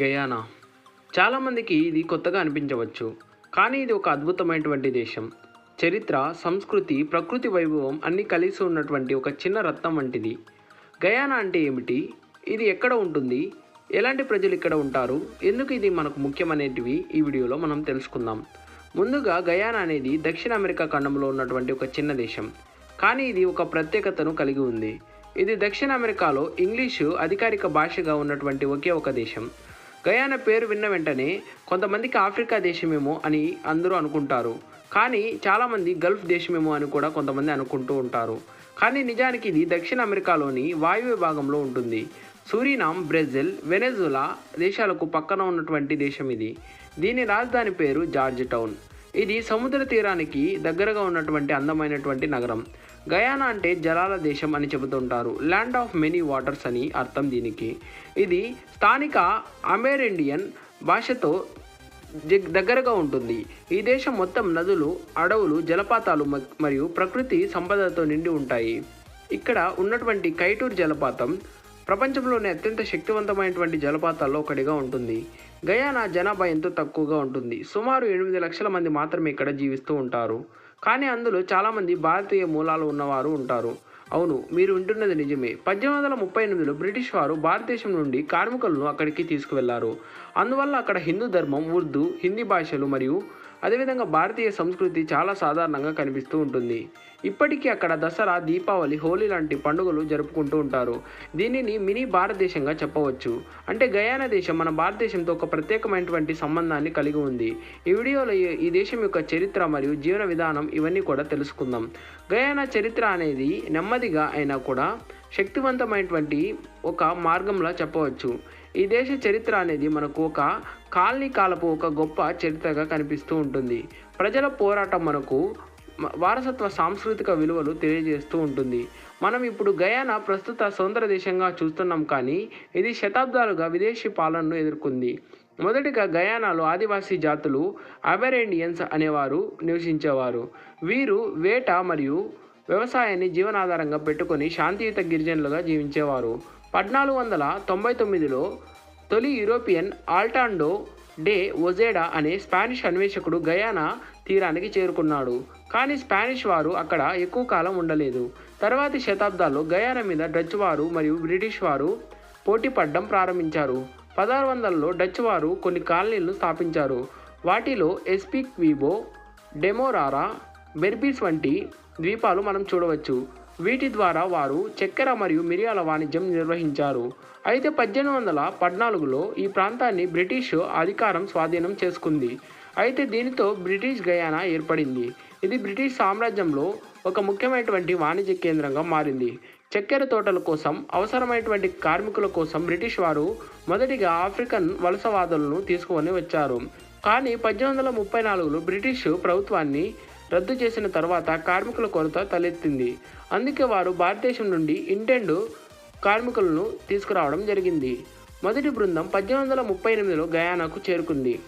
Guyana. చాలామందికి ఇది కొత్తగా అనిపించవచ్చు కానీ ఇది ఒక అద్భుతమైనటువంటి దేశం. చరిత్ర సంస్కృతి ప్రకృతి వైభవం అన్నీ కలిసి ఉన్నటువంటి ఒక చిన్న రత్నం వంటిది. గయానా అంటే ఏమిటి? ఇది ఎక్కడ ఉంటుంది? ఎలాంటి ప్రజలు ఇక్కడ ఉంటారు? ఎందుకు ఇది మనకు ముఖ్యమనేటివి ఈ వీడియోలో మనం తెలుసుకుందాం. ముందుగా గయానా అనేది దక్షిణ అమెరికా ఖండంలో ఉన్నటువంటి ఒక చిన్న దేశం కానీ ఇది ఒక ప్రత్యేకతను కలిగి ఉంది. ఇది దక్షిణ అమెరికాలో ఇంగ్లీషు అధికారిక భాషగా ఉన్నటువంటి ఒకే ఒక దేశం. గయానా పేరు విన్న వెంటనే కొంతమందికి ఆఫ్రికా దేశమేమో అని అందరూ అనుకుంటారు. కానీ చాలామంది గల్ఫ్ దేశమేమో అని కూడా కొంతమంది అనుకుంటూ ఉంటారు. కానీ నిజానికి ఇది దక్షిణ అమెరికాలోని వాయువ్య భాగంలో ఉంటుంది. సూరినామ్ బ్రెజిల్ వెనెజులా దేశాలకు పక్కన ఉన్నటువంటి దేశం ఇది. దీని రాజధాని పేరు జార్జ్ టౌన్. ఇది సముద్ర తీరానికి దగ్గరగా ఉన్నటువంటి అందమైనటువంటి నగరం. గయానా అంటే జలాల దేశం అని చెబుతుంటారు. ల్యాండ్ ఆఫ్ మెనీ వాటర్స్ అని అర్థం దీనికి. ఇది స్థానిక అమెరిండియన్ భాషతో దగ్గరగా ఉంటుంది. ఈ దేశం మొత్తం నదులు అడవులు జలపాతాలు మరియు ప్రకృతి సంపదతో నిండి ఉంటాయి. ఇక్కడ ఉన్నటువంటి కైటూర్ జలపాతం ప్రపంచంలోనే అత్యంత శక్తివంతమైనటువంటి జలపాతాల్లో ఒకటిగా ఉంటుంది. గయానా జనాభా ఎంతో తక్కువగా ఉంటుంది. సుమారు ఎనిమిది లక్షల మంది మాత్రమే ఇక్కడ జీవిస్తూ ఉంటారు. కానీ అందులో చాలామంది భారతీయ మూలాలు ఉన్నవారు ఉంటారు. అవును మీరు వింటున్నది నిజమే. పద్దెనిమిది వందల ముప్పై ఎనిమిదిలో బ్రిటిష్ వారు భారతదేశం నుండి కార్మికులను అక్కడికి తీసుకువెళ్ళారు. అందువల్ల అక్కడ హిందూ ధర్మం ఉర్దూ హిందీ భాషలు మరియు అదేవిధంగా భారతీయ సంస్కృతి చాలా సాధారణంగా కనిపిస్తూ ఉంటుంది. ఇప్పటికీ అక్కడ దసరా దీపావళి హోలీ లాంటి పండుగలు జరుపుకుంటూ ఉంటారు. దీనిని మినీ భారతదేశంగా చెప్పవచ్చు. అంటే గయానా దేశం మన భారతదేశంతో ఒక ప్రత్యేకమైనటువంటి సంబంధాన్ని కలిగి ఉంది. ఈ వీడియోలో ఈ- దేశం యొక్క చరిత్ర మరియు జీవన విధానం ఇవన్నీ కూడా తెలుసుకుందాం. గయానా చరిత్ర అనేది నెమ్మదిగా అయినా కూడా శక్తివంతమైనటువంటి ఒక మార్గంలా చెప్పవచ్చు. ఈ దేశ చరిత్ర అనేది మనకు ఒక కాలనీ కాలపు ఒక గొప్ప చరిత్రగా కనిపిస్తూ ఉంటుంది. ప్రజల పోరాటం మనకు వారసత్వ సాంస్కృతిక విలువలు తెలియజేస్తూ ఉంటుంది. మనం ఇప్పుడు గయానా ప్రస్తుత స్వతంత్ర దేశంగా చూస్తున్నాం కానీ ఇది శతాబ్దాలుగా విదేశీ పాలనను ఎదుర్కొంది. మొదటిగా గయానాలో ఆదివాసీ జాతులు అబెరేండియన్స్ అనేవారు నివసించేవారు. వీరు వేట మరియు వ్యవసాయాన్ని జీవనాధారంగా పెట్టుకొని శాంతియుత గిరిజనులుగా జీవించేవారు. పద్నాలుగు వందల తొంభై తొమ్మిదిలో తొలి యూరోపియన్ ఆల్టాండో డే ఒజేడా అనే స్పానిష్ అన్వేషకుడు గయానా తీరానికి చేరుకున్నాడు. కానీ స్పానిష్ వారు అక్కడ ఎక్కువ కాలం ఉండలేదు. తర్వాతి శతాబ్దాల్లో గయానా మీద డచ్ వారు మరియు బ్రిటిష్ వారు పోటీ పడడం ప్రారంభించారు. పదహారు వందలలో డచ్ వారు కొన్ని కాలనీలను స్థాపించారు. వాటిలో ఎస్పిక్ వీబో డెమోరారా బెర్బీస్ వంటి ద్వీపాలు మనం చూడవచ్చు. వీటి ద్వారా వారు చక్కెర మరియు మిరియాల వాణిజ్యం నిర్వహించారు. అయితే పద్దెనిమిది వందల పద్నాలుగులో ఈ ప్రాంతాన్ని బ్రిటిష్ అధికారం స్వాధీనం చేసుకుంది. అయితే దీనితో బ్రిటిష్ గయానా ఏర్పడింది. ఇది బ్రిటిష్ సామ్రాజ్యంలో ఒక ముఖ్యమైనటువంటి వాణిజ్య కేంద్రంగా మారింది. చక్కెర తోటల కోసం అవసరమైనటువంటి కార్మికుల కోసం బ్రిటిష్ వారు మొదటిగా ఆఫ్రికన్ వలసవాదులను తీసుకొని వచ్చారు కానీ పద్దెనిమిది వందల ముప్పై నాలుగులో బ్రిటిష్ ప్రభుత్వాన్ని రద్దు చేసిన తర్వాత కార్మికుల కొరత తలెత్తింది. అందుకే వారు భారతదేశం నుండి ఇంటెండు కార్మికులను తీసుకురావడం జరిగింది. మొదటి బృందం పద్దెనిమిది వందల ముప్పై ఎనిమిదిలో గయానాకు చేరుకుంది.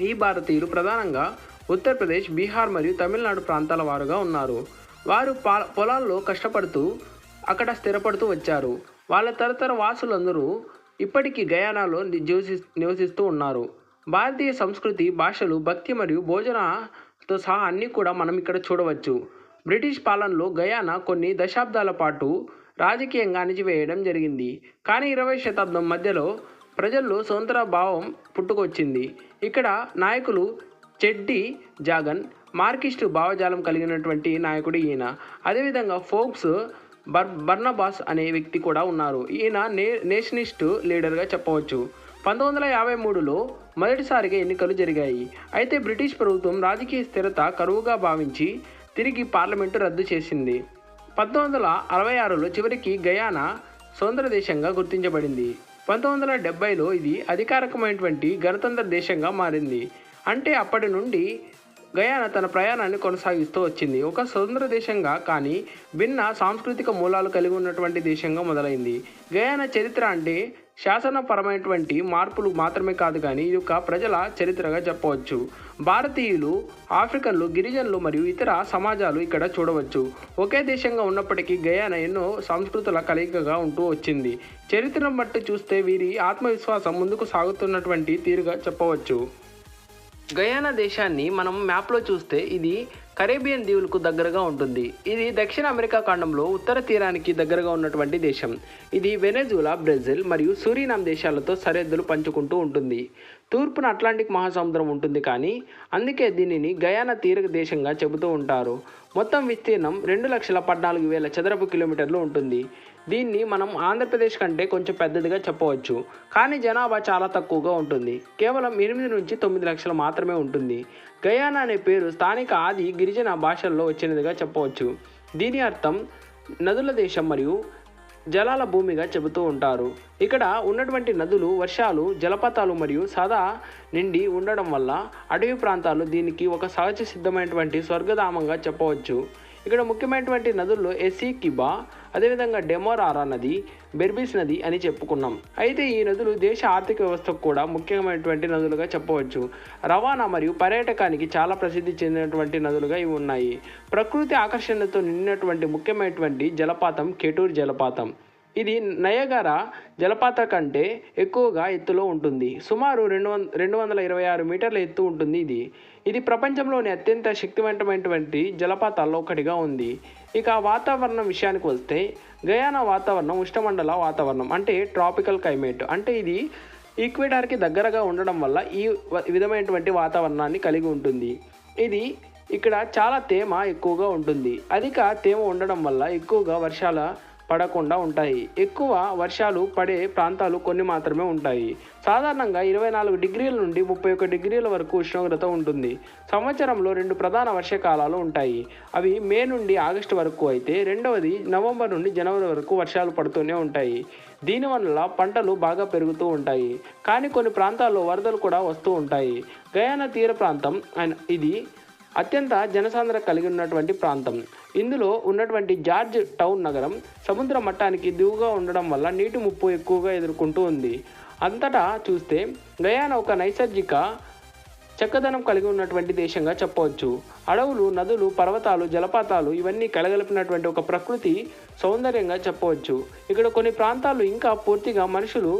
ఈ భారతీయులు ప్రధానంగా ఉత్తరప్రదేశ్ బీహార్ మరియు తమిళనాడు ప్రాంతాల వారుగా ఉన్నారు. వారు పొలాల్లో కష్టపడుతూ అక్కడ స్థిరపడుతూ వచ్చారు. వాళ్ళ తరతర వాసులందరూ ఇప్పటికీ గయానాలో నివసి నివసిస్తూ ఉన్నారు. భారతీయ సంస్కృతి భాషలు భక్తి మరియు భోజన తో సహా అన్నీ కూడా మనం ఇక్కడ చూడవచ్చు. బ్రిటిష్ పాలనలో గయానా కొన్ని దశాబ్దాల పాటు రాజకీయంగా అణిచివేయడం జరిగింది. కానీ ఇరవై శతాబ్దం మధ్యలో ప్రజల్లో స్వతంత్ర భావం పుట్టుకొచ్చింది. ఇక్కడ నాయకులు చెడ్డి జాగన్ మార్కిస్టు భావజాలం కలిగినటువంటి నాయకుడు ఈయన. అదేవిధంగా ఫోక్స్ బర్ బర్నబాస్ అనే వ్యక్తి కూడా ఉన్నారు. ఈయన నే నేషనిస్ట్ లీడర్గా చెప్పవచ్చు. పంతొమ్మిది వందల యాభై మూడులో మొదటిసారిగా ఎన్నికలు జరిగాయి. అయితే బ్రిటిష్ ప్రభుత్వం రాజకీయ స్థిరత కరువుగా భావించి తిరిగి పార్లమెంటు రద్దు చేసింది. పంతొమ్మిది వందల అరవై ఆరులో చివరికి గయానా స్వతంత్ర దేశంగా గుర్తించబడింది. పంతొమ్మిది వందల డెబ్బైలో ఇది అధికారికమైనటువంటి గణతంత్ర దేశంగా మారింది. అంటే అప్పటి నుండి గయానా తన ప్రయాణాన్ని కొనసాగిస్తూ వచ్చింది. ఒక స్వతంత్ర దేశంగా కానీ భిన్న సాంస్కృతిక మూలాలు కలిగి ఉన్నటువంటి దేశంగా మొదలైంది. గయానా చరిత్ర అంటే శాసనపరమైనటువంటి మార్పులు మాత్రమే కాదు కానీ ఇది ఒక ప్రజల చరిత్రగా చెప్పవచ్చు. భారతీయులు ఆఫ్రికన్లు గిరిజనులు మరియు ఇతర సమాజాలు ఇక్కడ చూడవచ్చు. ఒకే దేశంగా ఉన్నప్పటికీ గయానా ఎన్నో సంస్కృతుల కలయికగా ఉంటూ వచ్చింది. చరిత్రను బట్టి చూస్తే వీరి ఆత్మవిశ్వాసం ముందుకు సాగుతున్నటువంటి తీరుగా చెప్పవచ్చు. గయానా దేశాన్ని మనం మ్యాప్లో చూస్తే ఇది కరేబియన్ దీవులకు దగ్గరగా ఉంటుంది. ఇది దక్షిణ అమెరికా ఖండంలో ఉత్తర తీరానికి దగ్గరగా ఉన్నటువంటి దేశం. ఇది వెనెజులా బ్రెజిల్ మరియు సూరినామ్ దేశాలతో సరిహద్దులు పంచుకుంటూ ఉంటుంది. తూర్పున అట్లాంటిక్ మహాసముద్రం ఉంటుంది కానీ అందుకే దీనిని గయానా తీర దేశంగా చెబుతూ ఉంటారు. మొత్తం విస్తీర్ణం రెండు లక్షల పద్నాలుగు వేల చదరపు కిలోమీటర్లు ఉంటుంది. దీన్ని మనం ఆంధ్రప్రదేశ్ కంటే కొంచెం పెద్దదిగా చెప్పవచ్చు. కానీ జనాభా చాలా తక్కువగా ఉంటుంది. కేవలం ఎనిమిది నుంచి తొమ్మిది లక్షలు మాత్రమే ఉంటుంది. గయానా అనే పేరు స్థానిక ఆది గిరిజన భాషల్లో వచ్చినదిగా చెప్పవచ్చు. దీని అర్థం నదుల దేశం మరియు జలాల భూమిగా చెబుతూ ఉంటారు. ఇక్కడ ఉన్నటువంటి నదులు వర్షాలు జలపాతాలు మరియు సదా నిండి ఉండడం వల్ల అడవి ప్రాంతాలు దీనికి ఒక సహజ సిద్ధమైనటువంటి స్వర్గధామంగా చెప్పవచ్చు. ఇక్కడ ముఖ్యమైనటువంటి నదుల్లో ఎస్సీ కిబా అదేవిధంగా డెమోరారా నది బెర్బిస్ నది అని చెప్పుకున్నాం. అయితే ఈ నదులు దేశ ఆర్థిక వ్యవస్థకు కూడా ముఖ్యమైనటువంటి నదులుగా చెప్పవచ్చు. రవాణా మరియు పర్యాటకానికి చాలా ప్రసిద్ధి చెందినటువంటి నదులుగా ఇవి ఉన్నాయి. ప్రకృతి ఆకర్షణతో నిండినటువంటి ముఖ్యమైనటువంటి జలపాతం కెటూర్ జలపాతం. ఇది నయగర జలపాత కంటే ఎక్కువగా ఎత్తులో ఉంటుంది. సుమారు రెండు వంద రెండు వందల ఇరవై ఆరు మీటర్ల ఎత్తు ఉంటుంది ఇది. ఇది ప్రపంచంలోని అత్యంత శక్తివంతమైనటువంటి జలపాతాల్లో ఒకటిగా ఉంది. ఇక వాతావరణం విషయానికి వస్తే గయానా వాతావరణం ఉష్ణమండల వాతావరణం అంటే ట్రాపికల్ క్లైమేట్ అంటే ఇది ఈక్వేటార్కి దగ్గరగా ఉండడం వల్ల ఈ విధమైనటువంటి వాతావరణాన్ని కలిగి ఉంటుంది. ఇది ఇక్కడ చాలా తేమ ఎక్కువగా ఉంటుంది. అధిక తేమ ఉండడం వల్ల ఎక్కువగా వర్షాల పడకుండా ఉంటాయి. ఎక్కువ వర్షాలు పడే ప్రాంతాలు కొన్ని మాత్రమే ఉంటాయి. సాధారణంగా ఇరవై నాలుగు డిగ్రీల నుండి ముప్పై ఒక్క డిగ్రీల వరకు ఉష్ణోగ్రత ఉంటుంది. సంవత్సరంలో రెండు ప్రధాన వర్షాకాలాలు ఉంటాయి. అవి మే నుండి ఆగస్టు వరకు అయితే రెండవది నవంబర్ నుండి జనవరి వరకు వర్షాలు పడుతూనే ఉంటాయి. దీనివల్ల పంటలు బాగా పెరుగుతూ ఉంటాయి. కానీ కొన్ని ప్రాంతాల్లో వరదలు కూడా వస్తూ ఉంటాయి. గయానా తీర ప్రాంతం అండ్ ఇది అత్యంత జనసాంద్ర కలిగి ఉన్నటువంటి ప్రాంతం. ఇందులో ఉన్నటువంటి జార్జ్ టౌన్ నగరం సముద్ర మట్టానికి దిగుగా ఉండడం వల్ల నీటి ముప్పు ఎక్కువగా ఎదుర్కొంటూ ఉంది. అంతటా చూస్తే గయానా ఒక నైసర్గిక చక్కదనం కలిగి ఉన్నటువంటి దేశంగా చెప్పవచ్చు. అడవులు నదులు పర్వతాలు జలపాతాలు ఇవన్నీ కలగలిపినటువంటి ఒక ప్రకృతి సౌందర్యంగా చెప్పవచ్చు. ఇక్కడ కొన్ని ప్రాంతాలు ఇంకా పూర్తిగా మనుషులు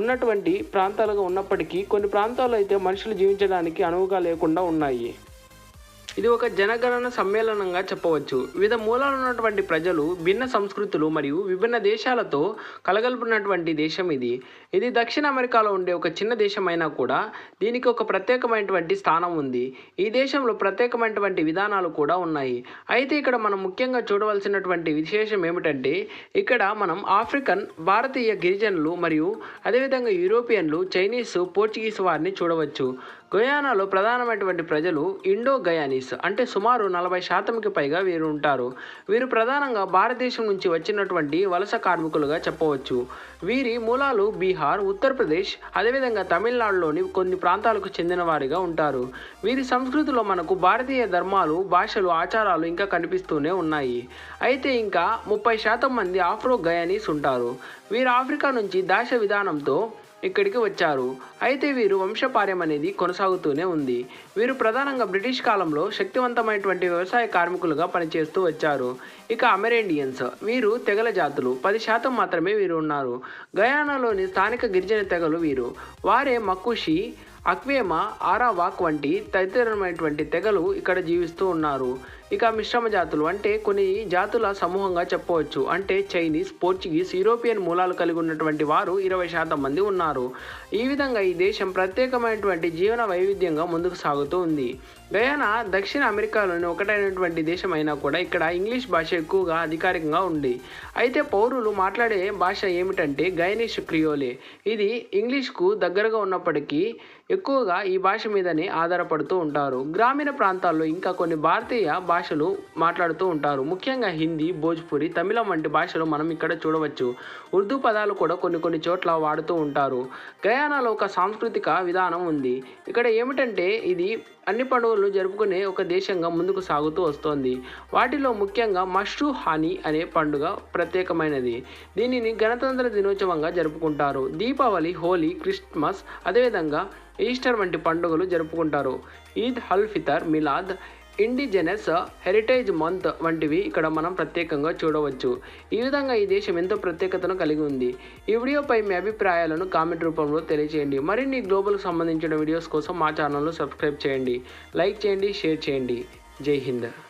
ఉన్నటువంటి ప్రాంతాలుగా ఉన్నప్పటికీ కొన్ని ప్రాంతాలు అయితే మనుషులు జీవించడానికి అనువుగా లేకుండా ఉన్నాయి. ఇది ఒక జనగణన సమ్మేళనంగా చెప్పవచ్చు. వివిధ మూలాలు ఉన్నటువంటి ప్రజలు భిన్న సంస్కృతులు మరియు విభిన్న దేశాలతో కలగలుపున్నటువంటి దేశం ఇది. ఇది దక్షిణ అమెరికాలో ఉండే ఒక చిన్న దేశం అయినా కూడా దీనికి ఒక ప్రత్యేకమైనటువంటి స్థానం ఉంది. ఈ దేశంలో ప్రత్యేకమైనటువంటి విధానాలు కూడా ఉన్నాయి. అయితే ఇక్కడ మనం ముఖ్యంగా చూడవలసినటువంటి విశేషం ఏమిటంటే ఇక్కడ మనం ఆఫ్రికన్ భారతీయ గిరిజనులు మరియు అదేవిధంగా యూరోపియన్లు చైనీస్ పోర్చుగీస్ వారిని చూడవచ్చు. గయానాలో ప్రధానమైనటువంటి ప్రజలు ఇండో గయానీస్ అంటే సుమారు నలభై శాతంకి పైగా వీరు ఉంటారు. వీరు ప్రధానంగా భారతదేశం నుంచి వచ్చినటువంటి వలస కార్మికులుగా చెప్పవచ్చు. వీరి మూలాలు బీహార్ ఉత్తరప్రదేశ్ అదేవిధంగా తమిళనాడులోని కొన్ని ప్రాంతాలకు చెందిన వారిగా ఉంటారు. వీరి సంస్కృతిలో మనకు భారతీయ ధర్మాలు భాషలు ఆచారాలు ఇంకా కనిపిస్తూనే ఉన్నాయి. అయితే ఇంకా ముప్పై శాతం మంది ఆఫ్రో గయానీస్ ఉంటారు. వీరు ఆఫ్రికా నుంచి దాశ విధానంతో ఇక్కడికి వచ్చారు. అయితే వీరు వంశపార్యం అనేది కొనసాగుతూనే ఉంది. వీరు ప్రధానంగా బ్రిటిష్ కాలంలో శక్తివంతమైనటువంటి వ్యవసాయ కార్మికులుగా పనిచేస్తూ వచ్చారు. ఇక అమెరేండియన్స్ వీరు తెగల జాతులు పది శాతం మాత్రమే వీరు ఉన్నారు. గయానాలోని స్థానిక గిరిజన తెగలు వీరు. వారే మక్కుషి అక్వేమా ఆరావాక్ వంటి తదితరమైనటువంటి తెగలు ఇక్కడ జీవిస్తూ ఉన్నారు. ఇక మిశ్రమ జాతులు అంటే కొన్ని జాతుల సమూహంగా చెప్పవచ్చు. అంటే చైనీస్ పోర్చుగీస్ యూరోపియన్ మూలాలు కలిగి ఉన్నటువంటి వారు ఇరవై శాతం మంది ఉన్నారు. ఈ విధంగా ఈ దేశం ప్రత్యేకమైనటువంటి జీవన వైవిధ్యంగా ముందుకు సాగుతూ ఉంది. గయానా దక్షిణ అమెరికాలోని ఒకటైనటువంటి దేశం అయినా కూడా ఇక్కడ ఇంగ్లీష్ భాష ఎక్కువగా అధికారికంగా ఉంది. అయితే పౌరులు మాట్లాడే భాష ఏమిటంటే గయనీష్ క్రియోలే. ఇది ఇంగ్లీష్కు దగ్గరగా ఉన్నప్పటికీ ఎక్కువగా ఈ భాష మీదనే ఆధారపడుతూ ఉంటారు. గ్రామీణ ప్రాంతాల్లో ఇంకా కొన్ని భారతీయ భాష భాషలు మాట్లాడుతూ ఉంటారు. ముఖ్యంగా హిందీ భోజ్పురి తమిళం వంటి భాషలు మనం ఇక్కడ చూడవచ్చు. ఉర్దూ పదాలు కూడా కొన్ని కొన్ని చోట్ల వాడుతూ ఉంటారు. గయానాలో ఒక సాంస్కృతిక విధానం ఉంది. ఇక్కడ ఏమిటంటే ఇది అన్ని పండుగలు జరుపుకునే ఒక దేశంగా ముందుకు సాగుతూ వస్తోంది. వాటిలో ముఖ్యంగా మష్రూ హానీ అనే పండుగ ప్రత్యేకమైనది. దీనిని గణతంత్ర దినోత్సవంగా జరుపుకుంటారు. దీపావళి హోలీ క్రిస్మస్ అదేవిధంగా ఈస్టర్ వంటి పండుగలు జరుపుకుంటారు. Eid ul Fitr Milad indigenous heritage month వంటివి ఇక్కడ మనం ప్రత్యేకంగా చూడవచ్చు. ఈ విధంగా ఈ దేశం ఎంతో ప్రత్యేకతను కలిగి ఉంది. ఈ వీడియోపై మీ అభిప్రాయాలను కామెంట్ రూపంలో తెలియజేయండి మరిన్ని గ్లోబల్కి సంబంధించిన వీడియోస్ కోసం మా ఛానల్ను సబ్స్క్రైబ్ చేయండి. లైక్ చేయండి షేర్ చేయండి. జై హింద్.